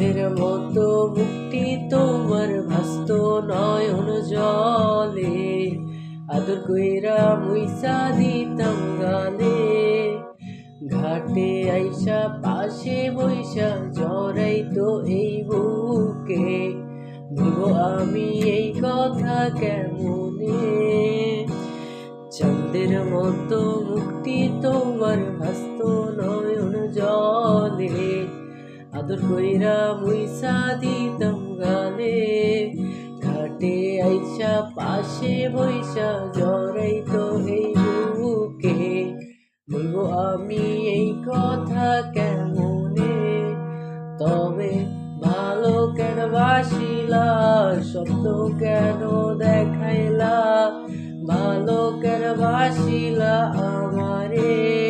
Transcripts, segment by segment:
চাঁদের মতো মুক্তি তোমার ভাস্ত নয়ন জলে। আদর কইরা মুইসা দিতাম গালে। ঘাটে আইসা পাশে বৈশা জড়াই তো এই বুকে। ভুলবো আমি এই কথা কেমনে? চাঁদের মতো আদর কইরা মুইসা দিতাম গালে ঘাটে আইসা পাশে বৈশা জড়াই তো এই বুকে। বলব, আমি এই কথা কেমনে? তবে ভালো কেন বাসিলা? শব্দ কেন দেখাইলা? ভালো কেন বাসিলা আমারে?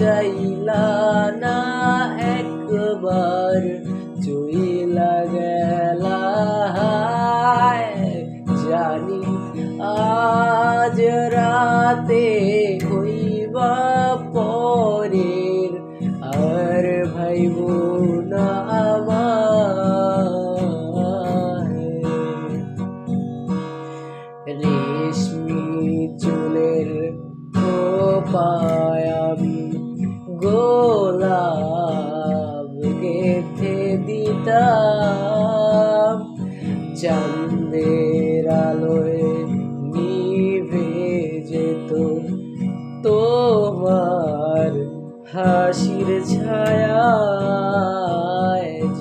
চাইলা না একবার, চইলা গেলা জানি আজ রাতে হইবা পরের, আর ভাইব না আমার। রেশমি চুলের খোপায় গোলাপ গেথে দিতাম। চাঁদের আলোয় নিভে যেত তোমার হাসির ছায়া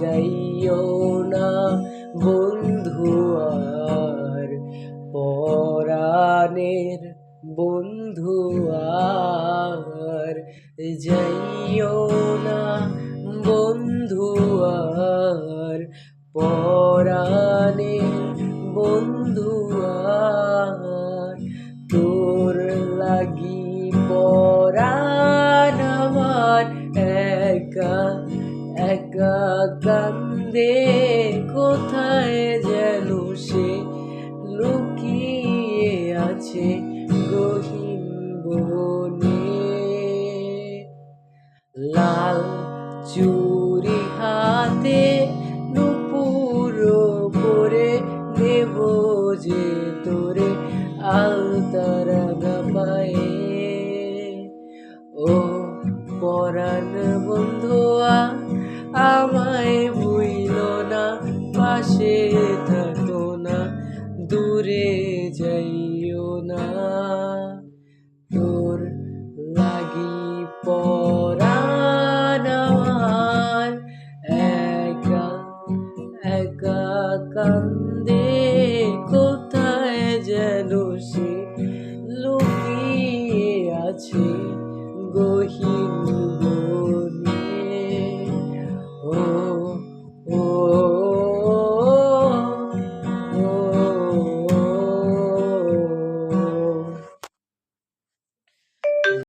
যাইও না বন্ধু আর পরাণের বন্ধু আর যাইও না, বন্ধু আর পরাণের বন্ধু আর তোর লাগি পরাণ আমার একা একা কান্দে। চুরি হাতে নুপুর পরে দেব যে তোরে আলতারা পায়ে ও পরাণ বন্ধুয়া, আমায় ভুইল না, পাশে থাকো না, দূরে যাইও না। কান্দে কোথায় যেন সে লুকিয়ে আছে গহীন